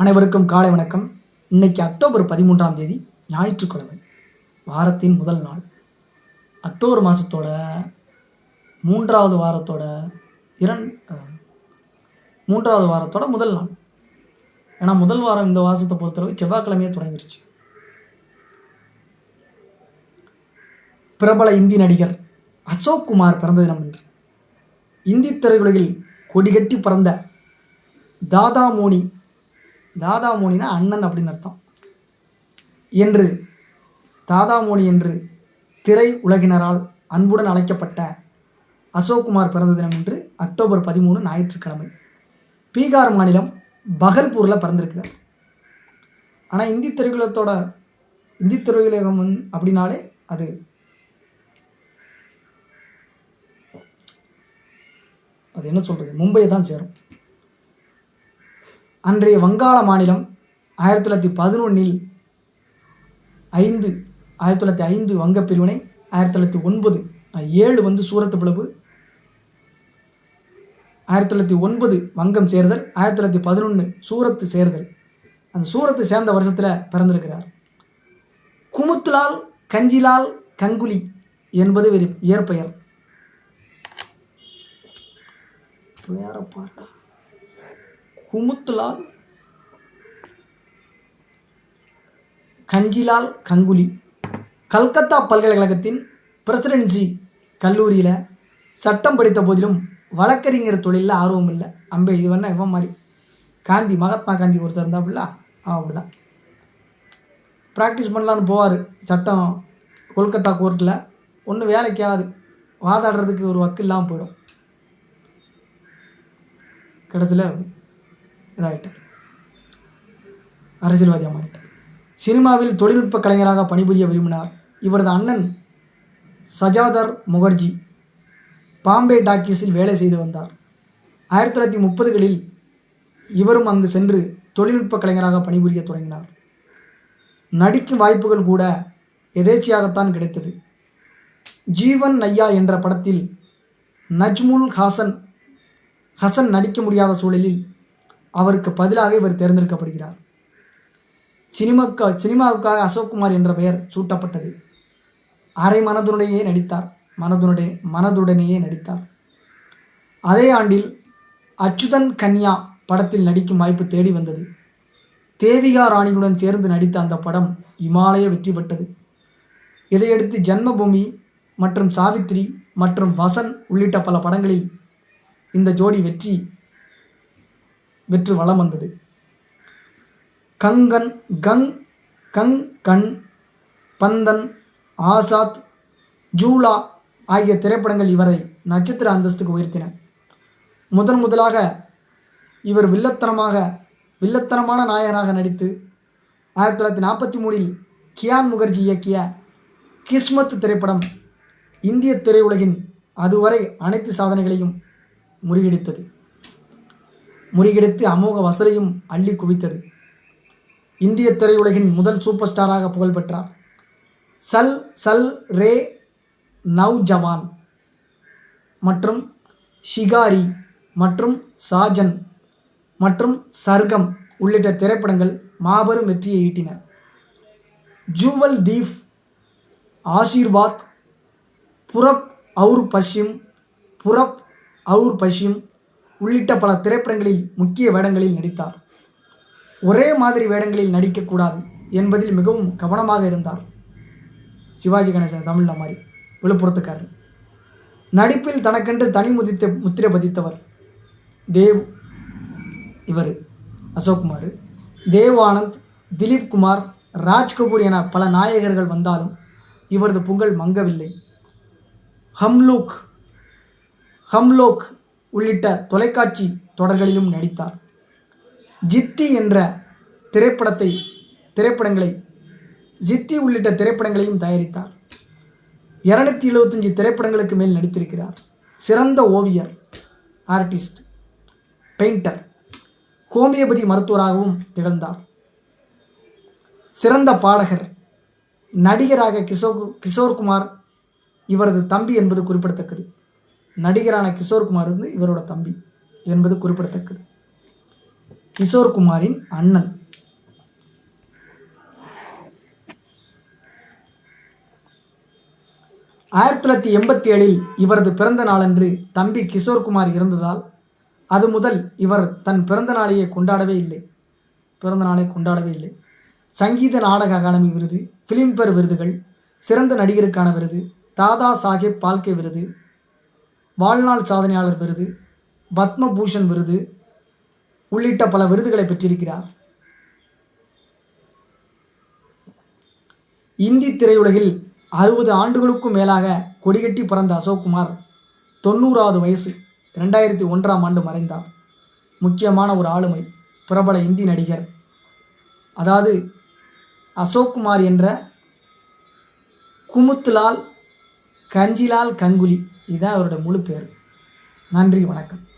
அனைவருக்கும் காலை வணக்கம். இன்னைக்கு அக்டோபர் பதிமூன்றாம் தேதி ஞாயிற்றுக்கிழமை வாரத்தின் முதல் நாள். அக்டோபர் மாதத்தோட மூன்றாவது வாரத்தோட இரண் மூன்றாவது வாரத்தோட முதல் நாள். ஏன்னா முதல் வாரம் இந்த மாதத்தை பொறுத்தளவு செவ்வாய்க்கிழமையே தொடங்கிடுச்சு பிரபல இந்தி நடிகர் அசோக் குமார் பிறந்த தினம் என்று இந்தி திரையுலகில் கொடிகட்டி பறந்த தாதா மோனி தாதா மோனினா அண்ணன் அப்படின்னு அர்த்தம். என்று தாதாமோனி என்று திரை உலகினரால் அன்புடன் அழைக்கப்பட்ட அசோக்குமார் பிறந்த தினம் என்று அக்டோபர் பதிமூணு ஞாயிற்றுக்கிழமை. பீகார் மாநிலம் பகல்பூரில் பிறந்திருக்கிறார். ஆனால் இந்தி திரையுலகத்தோட இந்தி திரையுலகம் அப்படின்னாலே அது அது என்ன சொல்கிறது மும்பையை தான் சேரும். அன்றைய வங்காள மாநிலம் ஆயிரத்தி தொள்ளாயிரத்தி பதினொன்றில் ஐந்து ஆயிரத்தி தொள்ளாயிரத்தி ஐந்து வங்க பிரிவினை ஆயிரத்தி தொள்ளாயிரத்தி ஒன்பது ஏழு வந்து சூரத்து பிளவு ஆயிரத்தி தொள்ளாயிரத்தி ஒன்பது வங்கம் சேர்தல் ஆயிரத்தி தொள்ளாயிரத்தி பதினொன்று சூரத்து சேர்தல். அந்த சூரத்து சேர்ந்த வருஷத்தில் பிறந்திருக்கிறார். குமுத்துலால் கஞ்சிலால் கங்குலி என்பது ஒரு இயற்பெயர். வேற பாருடா. குமுத்துலால் கஞ்சிலால் கங்குலி. கல்கத்தா பல்கலைக்கழகத்தின் பிரசிடென்சி கல்லூரியில் சட்டம் படித்த போதிலும் வழக்கறிஞர் தொழிலில் ஆர்வம் இல்லை. அம்பே இது வேணா இவன் மாதிரி. காந்தி மகாத்மா காந்தி ஒருத்தர் இருந்தாப்புல அவன் அப்படிதான். ப்ராக்டிஸ் பண்ணலான்னு போவார். சட்டம் கொல்கத்தா கோர்ட்டில் ஒன்றும் வேலைக்காது வாதாடுறதுக்கு ஒரு வக்கு இல்லாமல் போயிடும். கடைசியில் இதாகிட்டார் அரசியல்வாதியாக மாறிட்டார். சினிமாவில் தொழில்நுட்ப கலைஞராக பணிபுரிய விரும்பினார் இவரது அண்ணன் சஜாதர் முகர்ஜி. பாம்பே டாக்கீஸில் வேலை செய்து வந்தார். ஆயிரத்தி தொள்ளாயிரத்தி முப்பதுகளில் இவரும் அங்கு சென்று தொழில்நுட்ப கலைஞராக பணிபுரிய தொடங்கினார். நடிக்கும் வாய்ப்புகள் கூட எதேச்சியாகத்தான் கிடைத்தது. ஜீவன் நையா என்ற படத்தில் நஜ்முல் ஹாசன் ஹசன் நடிக்க முடியாத சூழலில் அவருக்கு பதிலாக இவர் தேர்ந்தெடுக்கப்படுகிறார். சினிமாக்கா சினிமாவுக்காக அசோக்குமார் என்ற பெயர் சூட்டப்பட்டது. அரை மனதுடனேயே நடித்தார். மனதுடனே மனதுடனேயே நடித்தார். அதே ஆண்டில் அச்சுதன் கன்யா படத்தில் நடிக்கும் வாய்ப்பு தேடி வந்தது. தேவிகா ராணியுடன் சேர்ந்து நடித்த அந்த படம் இமாலய வெற்றி பெற்றது. இதையடுத்து ஜன்மபூமி மற்றும் சாவித்ரி மற்றும் வசன் உள்ளிட்ட பல படங்களில் இந்த ஜோடி வெற்றி வெற்று வலம் வந்தது. கங்கன் கங் கங் கண் பந்தன் ஆசாத் ஜூலா ஆகிய திரைப்படங்கள் இவரை நட்சத்திர அந்தஸ்துக்கு உயர்த்தின. முதன் முதலாக இவர் வில்லத்தனமாக வில்லத்தனமான நாயகனாக நடித்து ஆயிரத்தி தொள்ளாயிரத்தி நாற்பத்தி மூணில் கியான் முகர்ஜி இயக்கிய கிஸ்மத் திரைப்படம் இந்திய திரையுலகின் அதுவரை அனைத்து சாதனைகளையும் முறியடித்தது. முறியடித்து அமோக வசலையும் அள்ளி குவித்தது. இந்திய திரையுலகின் முதல் சூப்பர் ஸ்டாராக புகழ் பெற்றார். சல் சல் ரே நவ் ஜவான் மற்றும் ஷிகாரி மற்றும் சாஜன் மற்றும் சர்க்கம் உள்ளிட்ட திரைப்படங்கள் மாபெரும் வெற்றியை ஈட்டின. ஜூவல் தீப் ஆஷிர்வாத் புரப் அவுர் பஷிம் புரப் அவுர் பஷிம் உள்ளிட்ட பல திரைப்படங்களில் முக்கிய வேடங்களில் நடித்தார். ஒரே மாதிரி வேடங்களில் நடிக்கக்கூடாது என்பதில் மிகவும் கவனமாக இருந்தார். சிவாஜி கணேசன் தமிழில் மாதிரி விழுப்புரத்துக்காரர். நடிப்பில் தனக்கென்று தனி முதித்த முத்திரை பதித்தவர் தேவ் இவர் அசோக்குமார். தேவ் ஆனந்த் திலீப் குமார் ராஜ்கபூர் என பல நாயகர்கள் வந்தாலும் இவரது புகழ் மங்கவில்லை. ஹம்லூக் ஹம்லோக் உள்ளிட்ட தொலைக்காட்சி தொடர்களிலும் நடித்தார். ஜித்தி என்ற திரைப்படத்தை திரைப்படங்களை ஜித்தி உள்ளிட்ட திரைப்படங்களையும் தயாரித்தார். இரநூத்தி எழுபத்தஞ்சி திரைப்படங்களுக்கு மேல் நடித்திருக்கிறார். சிறந்த ஓவியர் ஆர்டிஸ்ட் பெயிண்டர் ஹோமியோபதி மருத்துவராகவும் திகழ்ந்தார். சிறந்த பாடகர் நடிகராக கிஷோர் கிஷோர்குமார் இவரது தம்பி என்பது குறிப்பிடத்தக்கது. நடிகரான கிஷோர்குமார் வந்து இவரோட தம்பி என்பது குறிப்பிடத்தக்கது. கிஷோர் குமாரின் அண்ணன். ஆயிரத்தி தொள்ளாயிரத்தி எண்பத்தி ஏழில் இவரது பிறந்த நாளன்று தம்பி கிஷோர்குமார் இருந்ததால் அது முதல் இவர் தன் பிறந்த நாளையே கொண்டாடவே இல்லை. பிறந்த நாளை கொண்டாடவே இல்லை. சங்கீத நாடக அகாடமி விருது ஃபிலிம்ஃபேர் விருதுகள் சிறந்த நடிகருக்கான விருது தாதா சாஹேப் பால்கே விருது வாழ்நாள் சாதனையாளர் விருது பத்மபூஷன் விருது உள்ளிட்ட பல விருதுகளை பெற்றிருக்கிறார். இந்தி திரையுலகில் அறுபது ஆண்டுகளுக்கும் மேலாக கொடிகட்டி பிறந்த அசோக்குமார் தொண்ணூறாவது வயசு ரெண்டாயிரத்தி ஒன்றாம் ஆண்டு மறைந்தார். முக்கியமான ஒரு ஆளுமை பிரபல இந்தி நடிகர். அதாவது அசோக்குமார் என்ற குமுத்துலால் கஞ்சிலால் கங்குலி. இதுதான் அவரோட முழு பேர். நன்றி வணக்கம்.